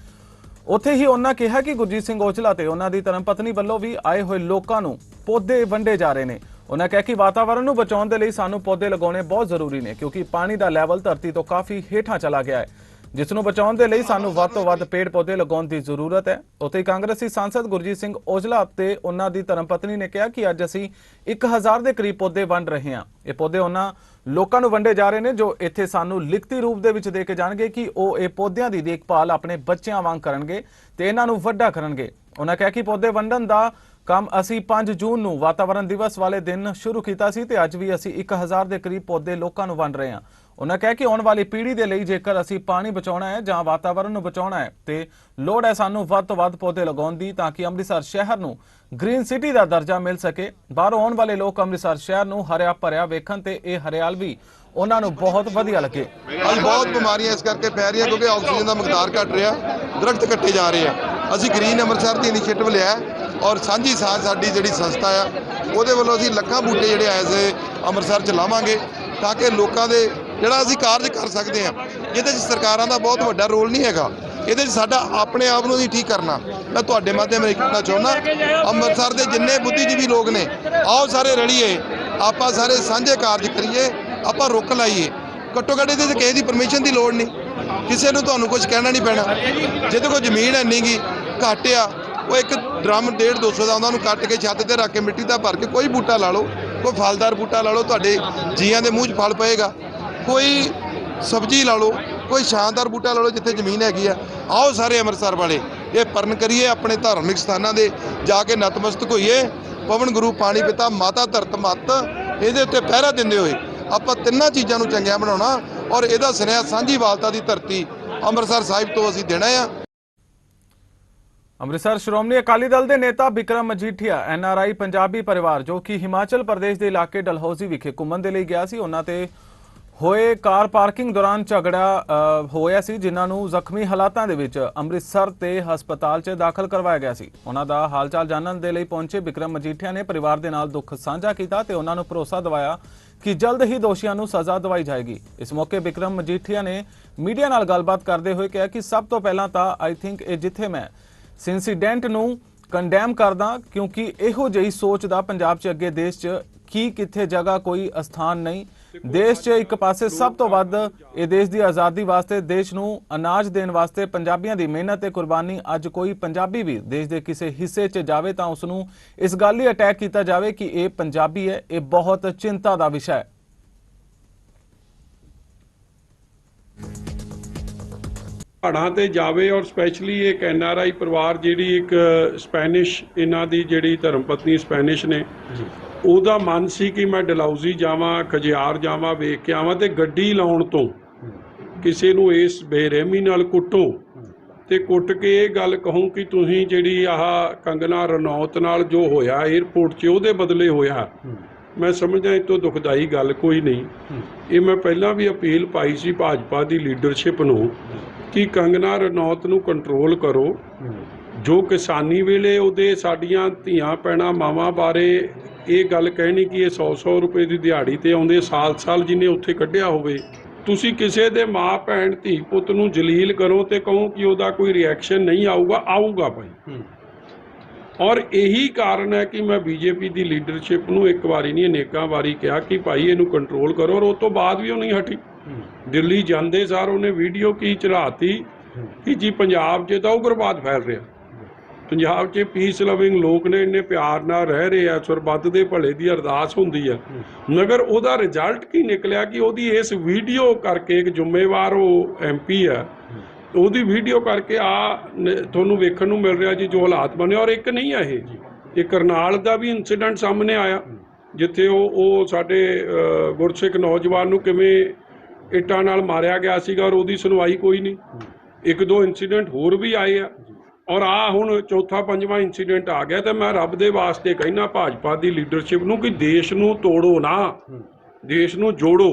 ਉੱਥੇ ਹੀ ਉਹਨਾਂ ਕਿਹਾ ਕਿ ਗੁਰਜੀਤ ਸਿੰਘ ਔਜਲਾ ਤੇ ਉਹਨਾਂ ਦੀ ਧਰਮ ਪਤਨੀ ਵੱਲੋਂ ਵੀ ਆਏ ਹੋਏ ਲੋਕਾਂ ਨੂੰ ਪੌਦੇ ਵੰਡੇ ਜਾ ਰਹੇ ਨੇ। ਉਹਨਾਂ ਕਿਹਾ ਕਿ ਵਾਤਾਵਰਣ ਨੂੰ ਬਚਾਉਣ ਦੇ ਲਈ ਸਾਨੂੰ ਪੌਦੇ ਲਗਾਉਣੇ ਬਹੁਤ ਜ਼ਰੂਰੀ ਨੇ, ਕਿਉਂਕਿ ਪਾਣੀ ਦਾ ਲੈਵਲ ਧਰਤੀ ਤੋਂ ਕਾਫੀ ਹੇਠਾਂ ਚਲਾ ਗਿਆ ਹੈ। ਜਿਸ ਨੂੰ ਬਚਾਉਣ ਦੇ ਲਈ ਸਾਨੂੰ ਵੱਧ ਤੋਂ ਵੱਧ ਪੇੜ ਪੌਦੇ ਲਗਾਉਣ ਦੀ ਜ਼ਰੂਰਤ ਹੈ। ਉੱਥੇ ਹੀ ਕਾਂਗਰਸੀ ਸਾਂਸਦ ਗੁਰਜੀਤ ਸਿੰਘ ਔਜਲਾ ਅਤੇ ਉਹਨਾਂ ਦੀ ਧਰਮ ਪਤਨੀ ਨੇ ਕਿਹਾ ਕਿ ਅੱਜ ਅਸੀਂ 1000 ਦੇ ਕਰੀਬ ਪੌਦੇ ਵੰਡ ਰਹੇ ਹਾਂ। ਇਹ ਪੌਦੇ ਉਹਨਾਂ ਲੋਕਾਂ ਨੂੰ ਵੰਡੇ ਜਾ ਰਹੇ ਨੇ, ਜੋ ਇੱਥੇ ਸਾਨੂੰ ਲਿਖਤੀ ਰੂਪ ਦੇ ਵਿੱਚ ਦੇ ਕੇ ਜਾਣਗੇ ਕਿ ਉਹ ਇਹ ਪੌਦਿਆਂ ਦੀ ਦੇਖਭਾਲ ਆਪਣੇ ਬੱਚਿਆਂ ਵਾਂਗ ਕਰਨਗੇ ਤੇ ਇਹਨਾਂ ਨੂੰ ਵੱਡਾ ਕਰਨਗੇ। ਉਹਨਾਂ ਕਿਹਾ ਕਿ ਪੌਦੇ ਵੰਡਣ ਦਾ ਕੰਮ ਅਸੀਂ 5 ਜੂਨ ਨੂੰ ਵਾਤਾਵਰਣ ਦਿਵਸ ਵਾਲੇ ਦਿਨ ਸ਼ੁਰੂ ਕੀਤਾ ਸੀ ਤੇ ਅੱਜ ਵੀ ਅਸੀਂ 1000 ਦੇ ਕਰੀਬ ਪੌਦੇ ਲੋਕਾਂ ਨੂੰ ਵੰਡ ਰਹੇ ਹਾਂ। ਉਹਨਾਂ ਕਿਹਾ ਕਿ ਆਉਣ ਵਾਲੀ ਪੀੜ੍ਹੀ ਦੇ ਲਈ ਜੇਕਰ ਅਸੀਂ ਪਾਣੀ ਬਚਾਉਣਾ ਹੈ ਜਾਂ ਵਾਤਾਵਰਣ ਨੂੰ ਬਚਾਉਣਾ ਹੈ, ਤੇ ਲੋੜ ਹੈ ਸਾਨੂੰ ਵੱਧ ਤੋਂ ਵੱਧ ਪੌਦੇ ਲਗਾਉਣ ਦੀ ਤਾਂ ਕਿ ਅੰਮ੍ਰਿਤਸਰ ਸ਼ਹਿਰ ਨੂੰ ਗ੍ਰੀਨ ਸਿਟੀ ਦਾ ਦਰਜਾ ਮਿਲ ਸਕੇ। ਬਾਹਰੋਂ ਆਉਣ ਵਾਲੇ ਲੋਕ ਅੰਮ੍ਰਿਤਸਰ ਸ਼ਹਿਰ ਨੂੰ ਹਰਿਆ ਭਰਿਆ ਵੇਖਣ ਤੇ ਇਹ ਹਰਿਆਲ ਵੀ ਉਹਨਾਂ ਨੂੰ ਬਹੁਤ ਵਧੀਆ ਲੱਗੇ। ਅੱਜ ਬਹੁਤ ਬਿਮਾਰੀਆਂ ਇਸ ਕਰਕੇ ਫੈਲ ਰਹੀਆਂ ਕਿਉਂਕਿ ਆਕਸੀਜਨ ਦਾ ਮਿਕਦਾਰ ਘਟ ਰਿਹਾ, ਦਰਖਤ ਕੱਟੇ ਜਾ ਰਹੇ ਆ। ਅਸੀਂ ਗ੍ਰੀਨ ਅੰਮ੍ਰਿਤਸਰ ਦੀ ਇਨੀਸ਼ੀਏਟਿਵ ਲਿਆ ਔਰ ਸਾਂਝੀ ਸਾਂਝ ਸਾਡੀ ਜਿਹੜੀ ਸੰਸਥਾ ਆ, ਉਹਦੇ ਵੱਲੋਂ ਅਸੀਂ ਲੱਖਾਂ ਬੂਟੇ ਜਿਹੜੇ ਐਜ਼ ਅੰਮ੍ਰਿਤਸਰ ਚ ਲਾਵਾਂਗੇ ਤਾਂ ਕਿ ਲੋਕਾਂ ਦੇ ਜਿਹੜਾ ਅਸੀਂ ਕਾਰਜ ਕਰ ਸਕਦੇ ਆ ਇਹਦੇ 'ਚ ਸਰਕਾਰਾਂ ਦਾ ਬਹੁਤ ਵੱਡਾ ਰੋਲ ਨਹੀਂ ਹੈਗਾ, ਇਹਦੇ 'ਚ ਸਾਡਾ ਆਪਣੇ ਆਪ ਨੂੰ ਅਸੀਂ ਠੀਕ ਕਰਨਾ। ਮੈਂ ਤੁਹਾਡੇ ਮਾਧਿਅਮ ਰਾਹੀਂ ਕਹਿਣਾ ਚਾਹੁੰਦਾ, ਅੰਮ੍ਰਿਤਸਰ ਦੇ ਜਿੰਨੇ ਬੁੱਧੀਜੀਵੀ ਲੋਕ ਨੇ, ਆਓ ਸਾਰੇ ਰਲੀਏ, ਆਪਾਂ ਸਾਰੇ ਸਾਂਝੇ ਕਾਰਜ ਕਰੀਏ, ਆਪਾਂ ਰੁੱਖ ਲਾਈਏ। ਘੱਟੋ ਘੱਟ ਇਹਦੇ 'ਚ ਕਿਸੇ ਦੀ ਪਰਮਿਸ਼ਨ ਦੀ ਲੋੜ ਨਹੀਂ। ਕਿਸੇ ਨੂੰ ਤੁਹਾਨੂੰ ਕੁਝ ਕਹਿਣਾ ਨਹੀਂ ਪੈਣਾ। ਜਿਹਦੇ ਕੋਲ ਜ਼ਮੀਨ ਹੈ ਨਹੀਂਗੀ ਘੱਟ ਆ ਉਹ ਇੱਕ ਡਰਮ 1.5 200 ਦਾ ਉਹਨਾਂ ਨੂੰ ਕੱਟ ਕੇ ਛੱਤ ਤੇ ਰੱਖ ਕੇ ਮਿੱਟੀ ਦਾ ਭਰ ਕੇ ਕੋਈ ਬੂਟਾ ਲਾ ਲਓ, ਕੋਈ ਫਲਦਾਰ ਬੂਟਾ ਲਾ ਲਓ, ਤੁਹਾਡੇ ਜੀਆਂ ਦੇ ਮੂੰਹ 'ਚ ਫਲ ਪਏਗਾ। ਕੋਈ ਸਬਜ਼ੀ ਲਾ ਲਓ, ਕੋਈ ਸ਼ਾਨਦਾਰ ਬੂਟਾ ਲਾ ਲਓ ਜਿੱਥੇ ਜ਼ਮੀਨ ਹੈਗੀ ਆ। ਆਓ ਸਾਰੇ ਅੰਮ੍ਰਿਤਸਰ ਵਾਲੇ, ਇਹ ਪਰਨ ਕਰੀਏ ਆਪਣੇ ਧਾਰਮਿਕ ਸਥਾਨਾਂ ਦੇ, ਜਾ ਕੇ ਨਤਮਸਤਕ ਹੋਈਏ। ਪਵਨ ਗੁਰੂ, ਪਾਣੀ ਪਿਤਾ, ਮਾਤਾ ਧਰਤ ਮੱਤ, ਇਹਦੇ ਉੱਤੇ ਪਹਿਰਾ ਦਿੰਦੇ ਹੋਏ ਆਪਾਂ ਤਿੰਨਾਂ ਚੀਜ਼ਾਂ ਨੂੰ ਚੰਗਿਆ ਬਣਾਉਣਾ ਔਰ ਇਹਦਾ ਸੁਨੇਹਾ ਸਾਂਝੀ ਵਾਲਤਾ ਦੀ ਧਰਤੀ ਅੰਮ੍ਰਿਤਸਰ ਸਾਹਿਬ ਤੋਂ ਅਸੀਂ ਦੇਣਾ ਆ। ਅੰਮ੍ਰਿਤਸਰ ਸ਼੍ਰੋਮਣੀ ਅਕਾਲੀ ਦਲ ਦੇ ਨੇਤਾ ਬਿਕਰਮ ਮਜੀਠੀਆ ਐਨਆਰਆਈ ਪੰਜਾਬੀ ਪਰਿਵਾਰ ਜੋ ਕਿ ਹਿਮਾਚਲ ਪ੍ਰਦੇਸ਼ ਦੇ ਇਲਾਕੇ ਡਲਹੌਜ਼ੀ ਵਿਖੇ ਘੁੰਮਣ ਦੇ ਲਈ ਗਿਆ ਸੀ, ਉਹਨਾਂ ਤੇ ਹੋਏ ਕਾਰ ਪਾਰਕਿੰਗ ਦੌਰਾਨ ਝਗੜਾ ਹੋਇਆ ਸੀ, ਜਿਨ੍ਹਾਂ ਨੂੰ ਜ਼ਖਮੀ ਹਾਲਾਤਾਂ ਦੇ ਵਿੱਚ ਅੰਮ੍ਰਿਤਸਰ ਤੇ ਹਸਪਤਾਲ 'ਚ ਦਾਖਲ ਕਰਵਾਇਆ ਗਿਆ ਸੀ। ਉਹਨਾਂ ਦਾ ਹਾਲਚਾਲ ਜਾਣਨ ਦੇ ਲਈ ਪਹੁੰਚੇ ਬਿਕਰਮ ਮਜੀਠੀਆ ਨੇ ਪਰਿਵਾਰ ਦੇ ਨਾਲ ਦੁੱਖ ਸਾਂਝਾ ਕੀਤਾ ਤੇ ਉਹਨਾਂ ਨੂੰ ਭਰੋਸਾ ਦਿਵਾਇਆ ਕਿ ਜਲਦ ਹੀ ਦੋਸ਼ੀਆਂ ਨੂੰ ਸਜ਼ਾ ਦਿਵਾਈ ਜਾਏਗੀ। ਇਸ ਮੌਕੇ ਬਿਕਰਮ ਮਜੀਠੀਆ ਨੇ ਮੀਡੀਆ ਨਾਲ ਗੱਲਬਾਤ ਕਰਦੇ ਹੋਏ ਕਿਹਾ ਕਿ ਸਭ ਤੋਂ ਪਹਿਲਾਂ ਤਾਂ ਆਈ ਥਿੰਕ ਇਹ ਜਿੱਥੇ ਮੈਂ ਸਿੰਸੀਡੈਂਟ ਨੂੰ ਕੰਡੈਮ ਕਰਦਾ ਕਿਉਂਕਿ ਇਹੋ ਜਿਹੀ ਸੋਚ ਦਾ ਪੰਜਾਬ 'ਚ ਅੱਗੇ ਦੇਸ਼ 'ਚ ਕੀ ਕਿੱਥੇ ਜਗ੍ਹਾ ਕੋਈ ਅਸਥਾਨ ਨਹੀਂ। ਦੇਸ਼ 'ਚ ਇੱਕ ਪਾਸੇ ਸਭ ਤੋਂ ਵੱਧ ਇਹ ਦੇਸ਼ ਦੀ ਆਜ਼ਾਦੀ ਵਾਸਤੇ ਦੇਸ਼ ਨੂੰ ਅਨਾਜ ਦੇਣ ਵਾਸਤੇ ਪੰਜਾਬੀਆਂ ਦੀ ਮਿਹਨਤ ਤੇ ਕੁਰਬਾਨੀ ਅੱਜ ਕੋਈ ਪੰਜਾਬੀ ਵੀ ਦੇਸ਼ ਦੇ ਕਿਸੇ ਹਿੱਸੇ 'ਚ ਜਾਵੇ ਤਾਂ ਉਸ ਨੂੰ ਇਸ ਗੱਲ ਲਈ ਅਟੈਕ ਕੀਤਾ ਜਾਵੇ ਕਿ ਇਹ ਪੰਜਾਬੀ ਹੈ, ਇਹ ਬਹੁਤ ਚਿੰਤਾ ਦਾ ਵਿਸ਼ਾ ਹੈ। ਪਹਾੜਾਂ ਤੇ ਜਾਵੇ ਔਰ ਸਪੈਸ਼ਲੀ ਇੱਕ ਐਨਆਰਆਈ ਪਰਿਵਾਰ ਜਿਹੜੀ ਇੱਕ ਸਪੈਨਿਸ਼ ਇਹਨਾਂ ਦੀ ਜਿਹੜੀ ਧਰਮ ਪਤਨੀ ਸਪੈਨਿਸ਼ ਨੇ ਉਹਦਾ ਮਨ ਸੀ ਕਿ ਮੈਂ ਡਲਹੌਜ਼ੀ ਜਾਵਾਂ ਖਜਿਆਰ ਜਾਵਾਂ ਵੇਖ ਕੇ ਆਵਾਂ ਤੇ ਗੱਡੀ ਲਾਉਣ ਤੋਂ ਕਿਸੇ ਨੂੰ ਇਸ ਬੇਰਹਿਮੀ ਨਾਲ ਕੁੱਟੋ ਤੇ ਕੁੱਟ ਕੇ ਇਹ ਗੱਲ ਕਹੂੰ ਕਿ ਤੁਸੀਂ ਜਿਹੜੀ ਆਹ ਕੰਗਨਾ ਰਣੌਤ ਨਾਲ ਜੋ ਹੋਇਆ 에ਅਰਪੋਰਟ 'ਚ ਉਹਦੇ ਬਦਲੇ ਹੋਇਆ। ਮੈਂ ਸਮਝਦਾ ਇਹ ਤੋਂ ਦੁਖਦਾਈ ਗੱਲ ਕੋਈ ਨਹੀਂ। ਇਹ ਮੈਂ ਪਹਿਲਾਂ ਵੀ ਅਪੀਲ ਪਾਈ ਸੀ ਭਾਜਪਾ ਦੀ ਲੀਡਰਸ਼ਿਪ ਨੂੰ ਕਿ ਕੰਗਨਾ ਰਣੌਤ ਨੂੰ ਕੰਟਰੋਲ ਕਰੋ। ਜੋ ਕਿਸਾਨੀ ਵੇਲੇ ਉਹਦੇ ਸਾਡੀਆਂ ਧੀਆਂ ਪੈਣਾ ਮਾਵਾਂ ਬਾਰੇ ਇਹ ਗੱਲ ਕਹਿਣੀ ਕਿ ਇਹ 100-100 ਰੁਪਏ ਦੀ ਦਿਹਾੜੀ ਤੇ ਆਉਂਦੇ ਸਾਲ-ਸਾਲ ਜਿਹਨੇ ਉੱਥੇ ਕੱਢਿਆ ਹੋਵੇ ਤੁਸੀਂ ਕਿਸੇ ਦੇ ਮਾਂ ਭੈਣ ਧੀ ਪੁੱਤ ਨੂੰ ਜਲੀਲ ਕਰੋ ਤੇ ਕਹੋ ਕਿ ਉਹਦਾ ਕੋਈ ਰਿਐਕਸ਼ਨ ਨਹੀਂ ਆਊਗਾ ਆਊਗਾ ਭਾਈ। ਔਰ ਇਹੀ ਕਾਰਨ ਹੈ ਕਿ ਮੈਂ ਬੀਜੇਪੀ ਦੀ ਲੀਡਰਸ਼ਿਪ ਨੂੰ ਇੱਕ ਵਾਰੀ ਨਹੀਂ ਅਨੇਕਾਂ ਵਾਰੀ ਕਿਹਾ ਕਿ ਭਾਈ ਇਹਨੂੰ ਕੰਟਰੋਲ ਕਰੋ ਔਰ ਉਸ ਤੋਂ ਬਾਅਦ ਵੀ ਉਹ ਨਹੀਂ ਹਟੀ। ਦਿੱਲੀ ਜਾਂਦੇ ਸਾਰ ਉਹਨੇ ਵੀਡੀਓ ਕੀ ਚੜਾਤੀ ਕਿ ਜੀ ਪੰਜਾਬ 'ਚ ਤਾਂ ਉਗਰਵਾਦ ਫੈਲ ਰਿਹਾ। ਪੰਜਾਬ 'ਚ ਪੀਸ ਲਵਿੰਗ ਲੋਕ ਨੇ ਇੰਨੇ ਪਿਆਰ ਨਾਲ ਰਹਿ ਰਹੇ ਆ ਸਰਬੱਤ ਦੇ ਭਲੇ ਦੀ ਅਰਦਾਸ ਹੁੰਦੀ ਆ। ਮਗਰ ਉਹਦਾ ਰਿਜ਼ਲਟ ਕੀ ਨਿਕਲਿਆ ਕਿ ਉਹਦੀ ਇਸ ਵੀਡੀਓ ਕਰਕੇ ਇੱਕ ਜ਼ਿੰਮੇਵਾਰ ਉਹ ਐਮਪੀ ਆ। ਉਹਦੀ ਵੀਡੀਓ ਕਰਕੇ ਆ ਤੁਹਾਨੂੰ ਵੇਖਣ ਨੂੰ ਮਿਲ ਰਿਹਾ ਜੀ, ਜੋ ਹਾਲਾਤ ਬਣੇ ਔਰ ਇੱਕ ਨਹੀਂ ਆ ਇਹ। ਇਹ ਕਰਨਾਲ ਦਾ ਵੀ ਇਨਸੀਡੈਂਟ ਸਾਹਮਣੇ ਆਇਆ, ਜਿੱਥੇ ਉਹ ਉਹ ਸਾਡੇ ਗੁਰਸਿੱਖ ਨੌਜਵਾਨ ਨੂੰ ਕਿਵੇਂ ਇੱਟਾਂ ਨਾਲ ਮਾਰਿਆ ਗਿਆ ਸੀਗਾ ਔਰ ਉਹਦੀ ਸੁਣਵਾਈ ਕੋਈ ਨਹੀਂ। ਇੱਕ ਦੋ ਇਨਸੀਡੈਂਟ ਹੋਰ ਵੀ ਆਏ ਆ ਔਰ ਆ ਹੁਣ ਚੌਥਾ, ਪੰਜਵਾਂ ਇਨਸੀਡੈਂਟ ਆ ਗਿਆ ਤੇ ਮੈਂ ਰੱਬ ਦੇ ਵਾਸਤੇ ਕਹਿਣਾ ਭਾਜਪਾ ਦੀ ਲੀਡਰਸ਼ਿਪ ਨੂੰ ਕਿ ਦੇਸ਼ ਨੂੰ ਤੋੜੋ ਨਾ, ਦੇਸ਼ ਨੂੰ ਜੋੜੋ।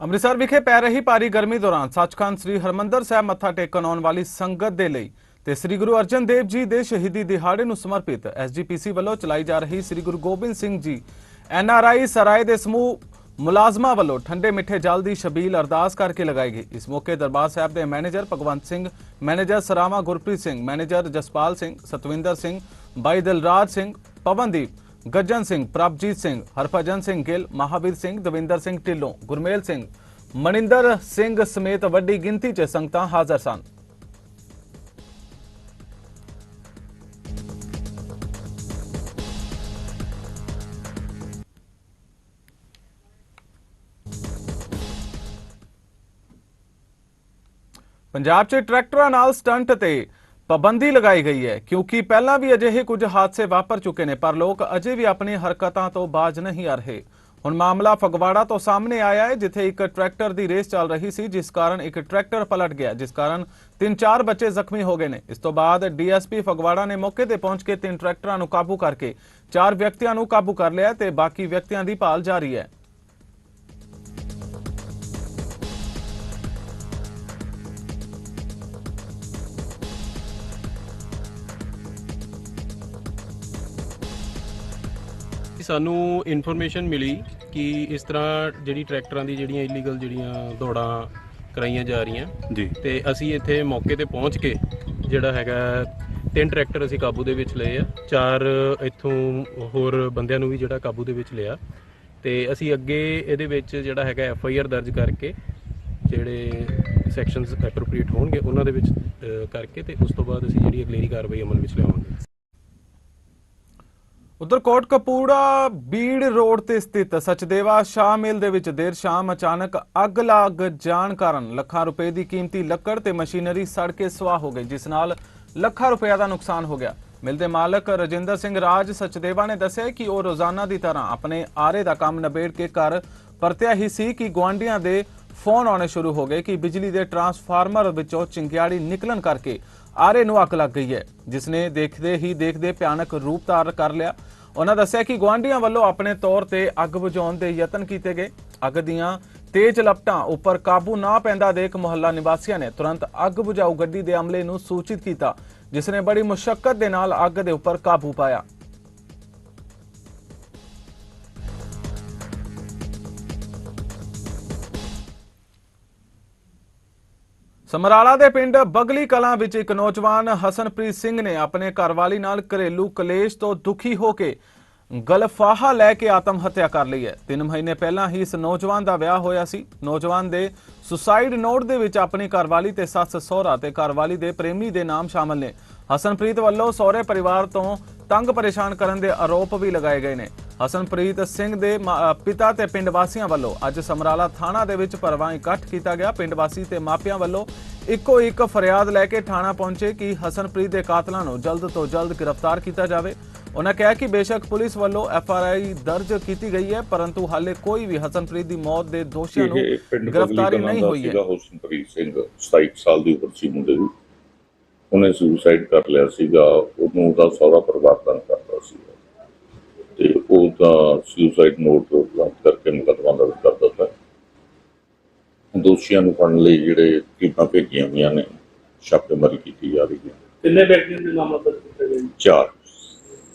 ਅੰਮ੍ਰਿਤਸਰ ਵਿਖੇ ਪੈ ਰਹੀ ਭਾਰੀ ਗਰਮੀ ਦੌਰਾਨ ਸੱਚਖੰਡ ਸ੍ਰੀ ਹਰਮੰਦਰ ਸਾਹਿਬ ਮੱਥਾ ਟੇਕਣ ਆਉਣ ਵਾਲੀ ਸੰਗਤ ਦੇ ਲਈ ਤੇ ਸ੍ਰੀ ਗੁਰੂ ਅਰਜਨ ਦੇਵ ਜੀ ਦੇ ਸ਼ਹੀਦੀ ਦਿਹਾੜੇ ਨੂੰ ਸਮਰਪਿਤ ਐਸਜੀਪੀਸੀ ਵੱਲੋਂ ਚਲਾਈ ਜਾ ਰਹੀ ਸ੍ਰੀ ਗੁਰੂ ਗੋਬਿੰਦ ਸਿੰਘ ਜੀ ਐਨਆਰਆਈ ਸਰਾਏ ਦੇ ਸਮੂਹ ਮੁਲਾਜ਼ਮਾਂ ਵੱਲੋਂ ਠੰਡੇ ਮਿੱਠੇ ਜਲ ਦੀ ਸ਼ਬੀਲ ਅਰਦਾਸ ਕਰਕੇ ਲਗਾਈ ਗਈ। ਇਸ ਮੌਕੇ ਦਰਬਾਰ ਸਾਹਿਬ ਦੇ ਮੈਨੇਜਰ ਭਗਵੰਤ ਸਿੰਘ, ਮੈਨੇਜਰ ਸਰਾਮਾ ਗੁਰਪ੍ਰੀਤ ਸਿੰਘ, ਮੈਨੇਜਰ ਜਸਪਾਲ ਸਿੰਘ, ਸਤਵਿੰਦਰ ਸਿੰਘ, ਬਾਈ ਦਿਲਰਾਜ ਸਿੰਘ, ਪਵਨਦੀਪ ਗੱਜਨ ਸਿੰਘ, ਪ੍ਰਭਜੀਤ ਸਿੰਘ, ਹਰਭਜਨ ਸਿੰਘ ਗਿੱਲ, ਮਹਾਵੀਰ ਸਿੰਘ, ਦਵਿੰਦਰ ਸਿੰਘ ਢਿੱਲੋਂ, ਗੁਰਮੇਲ ਸਿੰਘ, ਮਨਿੰਦਰ ਸਿੰਘ ਸਮੇਤ ਵੱਡੀ ਗਿਣਤੀ 'ਚ ਸੰਗਤਾਂ ਹਾਜ਼ਰ ਸਨ। ਪੰਜਾਬ 'ਚ ਟਰੈਕਟਰਾਂ ਨਾਲ ਸਟੰਟ ਤੇ ਪਾਬੰਦੀ ਲਗਾਈ ਗਈ ਹੈ, ਕਿਉਂਕਿ ਪਹਿਲਾਂ ਵੀ ਅਜਿਹੇ ਕੁਝ ਹਾਦਸੇ ਵਾਪਰ ਚੁੱਕੇ ਨੇ, ਪਰ ਲੋਕ ਅਜੇ ਵੀ ਆਪਣੀ ਹਰਕਤਾਂ ਤੋਂ ਬਾਜ ਨਹੀਂ ਆ ਰਹੇ। ਹੁਣ ਮਾਮਲਾ ਫਗਵਾੜਾ ਤੋਂ ਸਾਹਮਣੇ ਆਇਆ ਹੈ, ਜਿੱਥੇ ਇੱਕ ਟਰੈਕਟਰ ਦੀ ਰੇਸ ਚੱਲ ਰਹੀ ਸੀ, ਜਿਸ ਕਾਰਨ ਇੱਕ ਟਰੈਕਟਰ ਪਲਟ ਗਿਆ, ਜਿਸ ਕਾਰਨ ਤਿੰਨ ਚਾਰ ਬੱਚੇ ਜ਼ਖਮੀ ਹੋ ਗਏ ਨੇ। ਇਸ ਤੋਂ ਬਾਅਦ ਡੀਐਸਪੀ ਫਗਵਾੜਾ ਨੇ ਮੌਕੇ ਤੇ ਪਹੁੰਚ ਕੇ ਤਿੰਨ ਟਰੈਕਟਰਾਂ ਨੂੰ ਕਾਬੂ ਕਰਕੇ ਚਾਰ ਵਿਅਕਤੀਆਂ ਨੂੰ ਕਾਬੂ ਕਰ ਲਿਆ ਤੇ ਬਾਕੀ ਵਿਅਕਤੀਆਂ ਦੀ ਭਾਲ ਜਾਰੀ ਹੈ। ਸਾਨੂੰ ਇਨਫੋਰਮੇਸ਼ਨ ਮਿਲੀ ਕਿ ਇਸ ਤਰ੍ਹਾਂ ਜਿਹੜੀ ਟਰੈਕਟਰਾਂ ਦੀ ਜਿਹੜੀਆਂ ਇਲੀਗਲ ਜਿਹੜੀਆਂ ਦੌੜਾਂ ਕਰਾਈਆਂ ਜਾ ਰਹੀਆਂ। ਜੀ। ਤੇ ਅਸੀਂ ਇੱਥੇ ਮੌਕੇ ਤੇ ਪਹੁੰਚ ਕੇ ਜਿਹੜਾ ਹੈਗਾ ਤਿੰਨ ਟਰੈਕਟਰ ਅਸੀਂ ਕਾਬੂ ਦੇ ਵਿੱਚ ਲਏ ਆ। ਚਾਰ ਇੱਥੋਂ ਹੋਰ ਬੰਦਿਆਂ ਨੂੰ ਵੀ ਜਿਹੜਾ ਕਾਬੂ ਦੇ ਵਿੱਚ ਲਿਆ। ਤੇ ਅਸੀਂ ਅੱਗੇ ਇਹਦੇ ਵਿੱਚ ਜਿਹੜਾ ਹੈਗਾ ਐਫ ਆਈ ਆਰ ਦਰਜ ਕਰਕੇ ਜਿਹੜੇ ਸੈਕਸ਼ਨਸ ਐਪਰੋਪ੍ਰੀਏਟ ਹੋਣਗੇ ਉਹਨਾਂ ਦੇ ਵਿੱਚ ਕਰਕੇ ਤੇ ਉਸ ਤੋਂ ਬਾਅਦ ਅਸੀਂ ਜਿਹੜੀ ਅਗਲੇਰੀ ਕਾਰਵਾਈ ਅਮਲ ਵਿੱਚ ਲਿਆਵਾਂਗੇ। ਉਧਰ ਕੋਟ ਕਪੂੜਾ ਬੀੜ ਰੋਡ ਤੇ ਸਥਿਤ ਸਚਦੇਵਾ ਸ਼ਾਹ ਮਿਲ ਦੇ ਵਿੱਚ ਦੇਰ ਸ਼ਾਮ ਅਚਾਨਕ ਅੱਗ ਲੱਗ ਜਾਣ ਕਾਰਨ ਲੱਖਾਂ ਰੁਪਏ ਦੀ ਕੀਮਤੀ ਲੱਕੜ ਤੇ ਮਸ਼ੀਨਰੀ ਸੜ ਕੇ ਸੁਆਹ ਹੋ ਗਈ, ਜਿਸ ਨਾਲ ਲੱਖਾਂ ਰੁਪਏ ਦਾ ਨੁਕਸਾਨ ਹੋ ਗਿਆ। ਮਿਲ ਦੇ ਮਾਲਕ ਰਜਿੰਦਰ ਸਿੰਘ ਰਾਜ ਸਚਦੇਵਾ ਨੇ ਦੱਸਿਆ ਕਿ ਉਹ ਰੋਜ਼ਾਨਾ ਦੀ ਤਰ੍ਹਾਂ ਆਪਣੇ ਆਰੇ ਦਾ ਕੰਮ ਨਿਬੇੜ ਕੇ ਘਰ ਪਰਤਿਆ ਹੀ ਸੀ ਕਿ ਗੁਆਂਢੀਆਂ ਦੇ ਫੋਨ ਆਉਣੇ ਸ਼ੁਰੂ ਹੋ ਗਏ ਕਿ ਬਿਜਲੀ ਦੇ ਟਰਾਂਸਫਾਰਮਰ ਵਿੱਚੋਂ ਚਿੰਗਿਆੜੀ ਨਿਕਲਣ ਕਰਕੇ ਆਰੇ ਨੂੰ ਅੱਗ ਲੱਗ ਗਈ ਹੈ ਜਿਸ ਨੇ ਦੇਖਦੇ ਹੀ ਦੇਖਦੇ ਭਿਆਨਕ ਰੂਪ ਧਾਰ ਕਰ ਲਿਆ। ਉਹਨਾਂ ਦੱਸਿਆ ਕਿ ਗੁਆਂਢੀਆਂ ਵੱਲੋਂ ਆਪਣੇ ਤੌਰ ਤੇ ਅੱਗ ਬੁਝਾਉਣ ਦੇ ਯਤਨ ਕੀਤੇ ਗਏ। ਅੱਗ ਦੀਆਂ ਤੇਜ਼ ਲਪਟਾਂ ਉੱਪਰ ਕਾਬੂ ਨਾ ਪੈਂਦਾ ਦੇਖ ਮੁਹੱਲਾ ਨਿਵਾਸੀਆਂ ਨੇ ਤੁਰੰਤ ਅੱਗ ਬੁਝਾਊ ਗੱਡੀ ਦੇ ਅਮਲੇ ਨੂੰ ਸੂਚਿਤ ਕੀਤਾ ਜਿਸ ਨੇ ਬੜੀ ਮੁਸ਼ਕਲ ਦੇ ਨਾਲ ਅੱਗ ਦੇ ਉੱਪਰ ਕਾਬੂ ਪਾਇਆ। ਸਮਰਾਲਾ ਦੇ ਪਿੰਡ ਬਗਲੀ ਕਲਾਂ ਵਿੱਚ ਇੱਕ ਨੌਜਵਾਨ ਹਸਨਪ੍ਰੀਤ ਸਿੰਘ ਨੇ ਆਪਣੇ ਘਰਵਾਲੀ ਨਾਲ ਘਰੇਲੂ ਕਲੇਸ਼ ਤੋਂ ਦੁਖੀ ਹੋ ਕੇ ਗਲਫਾਹਾ ਲੈ ਕੇ ਆਤਮ ਹੱਤਿਆ ਕਰ ਲਈ ਹੈ। 3 ਮਹੀਨੇ ਪਹਿਲਾਂ ਹੀ ਇਸ ਨੌਜਵਾਨ ਦਾ ਵਿਆਹ ਹੋਇਆ ਸੀ। ਨੌਜਵਾਨ ਦੇ ਸੁਸਾਈਡ ਨੋਟ ਦੇ ਵਿੱਚ ਆਪਣੀ ਘਰਵਾਲੀ ਤੇ ਸੱਸ ਸਹੁਰਾ ਤੇ ਘਰਵਾਲੀ ਦੇ ਪ੍ਰੇਮੀ ਦੇ ਨਾਮ ਸ਼ਾਮਲ ਨੇ। ਹਸਨਪ੍ਰੀਤ ਵੱਲੋਂ ਸਹੁਰੇ ਪਰਿਵਾਰ ਤੋਂ ਤੰਗ ਪਰੇਸ਼ਾਨ ਕਰਨ ਦੇ ਆਰੋਪ ਵੀ ਲਗਾਏ ਗਏ ਨੇ। ਹਸਨਪ੍ਰੀਤ ਸਿੰਘ ਦੇ ਪਿਤਾ ਤੇ ਪਿੰਡ ਵਾਸੀਆਂ ਵੱਲੋਂ ਅੱਜ ਸਮਰਾਲਾ ਥਾਣਾ ਦੇ ਵਿੱਚ ਪਰਵਾਹ ਇਕੱਠ ਕੀਤਾ ਗਿਆ। ਪਿੰਡ ਵਾਸੀ ਤੇ ਮਾਪਿਆਂ ਵੱਲੋਂ ਇੱਕੋ ਇੱਕ ਫਰਿਆਦ ਲੈ ਕੇ ਥਾਣਾ ਪਹੁੰਚੇ ਕਿ ਹਸਨਪ੍ਰੀਤ ਦੇ ਕਾਤਲਾਂ ਨੂੰ ਜਲਦ ਤੋਂ ਜਲਦ ਗ੍ਰਿਫਤਾਰ ਕੀਤਾ ਜਾਵੇ। ਉਹਨਾਂ ਕਿਹਾ ਕਿ ਬੇਸ਼ੱਕ ਪੁਲਿਸ ਵੱਲੋਂ ਐਫ ਆਰ ਆਈ ਦਰਜ ਕੀਤੀ ਗਈ ਹੈ ਪਰੰਤੂ ਹਾਲੇ ਕੋਈ ਵੀ ਹਸਨਪ੍ਰੀਤ ਦੀ ਮੌਤ ਦੇ ਦੋਸ਼ੀਆਂ ਨੂੰ ਗ੍ਰਿਫਤਾਰੀ ਨਹੀਂ ਹੋਈ ਹੈ। ਹੁਸਨਪ੍ਰੀਤ ਸਿੰਘ 27 ਸਾਲ ਦੀ ਉਮਰ ਸੀ ਮੁੰਡੇ ਦੀ। ਉਹਨੇ ਸੁਸਾਈਡ ਕਰ ਲਿਆ ਸੀਗਾ ਉਹਨੂੰ ਉਹਦਾ ਸਹੁਰਾ ਪਰਿਵਾਰ ਤੰਗ ਕਰਦਾ ਸੀ ਤੇ ਉਹ ਤਾਂ ਸੁਸਾਈਡ ਨੋਟ ਲਾਂਚ ਕਰਕੇ ਮੁਕੱਦਮਾ ਦਰਜ ਕਰ ਦਿੱਤਾ। ਹੈ। ਦੋਸ਼ੀਆਂ ਨੂੰ ਫੜਨ ਲਈ ਜਿਹੜੇ ਟੀਮਾਂ ਭੇਜੀਆਂ ਹੋਈਆਂ ਨੇ ਛਾਪੇਮਾਰੀ ਕੀਤੀ ਜਾ ਰਹੀ ਹੈ। ਕਿੰਨੇ ਵਿਅਕਤੀਆਂ ਦੇ ਨਾਮ ਦਰਜ ਕੀਤੇ ਗਏ ਚਾਰ।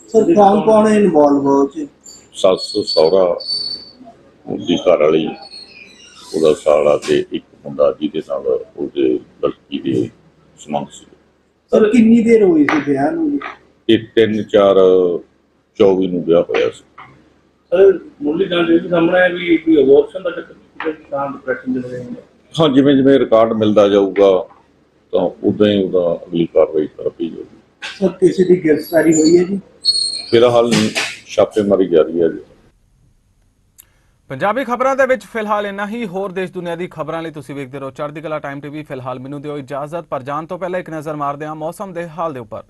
ਸਰ ਕੌਣ ਕੌਣ ਇਨਵੋਲਵ ਹੋ ਚ ਸੱਸ ਸਹੁਰਾ ਉਹਦੀ ਘਰ ਵਾਲੀ ਉਹਦਾ ਸਾਲਾ ਤੇ ਇੱਕ ਮੁੰਡਾ ਜਿਹਦੇ ਨਾਲ ਉਹਦੇ ਲੜਕੀ ਦੇ ਸੰਬੰਧ ਸੀ ਸਰ ਕਿੰਨੀ ਦੇਰ ਹੋਈ ਸੀ ਵਿਆਹ ਨੂੰ? ਜੀ ਇਹ 3 4 24 ਨੂੰ ਵਿਆਹ ਹੋਇਆ ਸੀ। ਸਰ ਮੁੱਢਲੀ ਜਾਣਕਾਰੀ ਵੀ ਸਾਹਮਣੇ ਹੈ ਵੀ ਕੋਈ ਅਬੋਰਸ਼ਨ ਦਾ ਚੱਕਰ ਤਾਂ ਡਿਪਰੈਸ਼ਨ ਦੇ ਰਹੇ ਨੇ। ਹਾਂ ਜਿਵੇਂ ਜਿਵੇਂ ਰਿਕਾਰਡ ਮਿਲਦਾ ਜਾਊਗਾ ਤਾਂ ਉਦਾਂ ਹੀ ਉਹਦਾ ਅਗਲੀ ਕਾਰਵਾਈ ਕਰਪੀ ਜਾਊਗੀ। ਸਰ ਕਿਸੇ ਦੀ ਗ੍ਰਿਫਤਾਰੀ ਹੋਈ ਹੈ ਜੀ? ਫਿਲਹਾਲ ਛਾਪੇਮਾਰੀ ਜਾਰੀ ਹੈ ਜੀ। ਪੰਜਾਬੀ ਖਬਰਾਂ ਦੇ ਵਿੱਚ ਫਿਲਹਾਲ ਇੰਨਾ ਹੀ। ਹੋਰ ਦੇਸ਼ ਦੁਨੀਆ ਦੀ ਖਬਰਾਂ ਲਈ ਤੁਸੀਂ ਵੇਖਦੇ ਰਹੋ ਚੜ੍ਹਦੀ ਕਲਾ ਟਾਈਮ ਟੀਵੀ। ਫਿਲਹਾਲ ਮੈਨੂੰ ਦਿਓ ਇਜਾਜ਼ਤ, ਪਰ ਜਾਣ ਤੋਂ ਪਹਿਲਾਂ ਇੱਕ ਨਜ਼ਰ ਮਾਰਦੇ ਹਾਂ ਮੌਸਮ ਦੇ ਹਾਲ ਦੇ ਉੱਪਰ।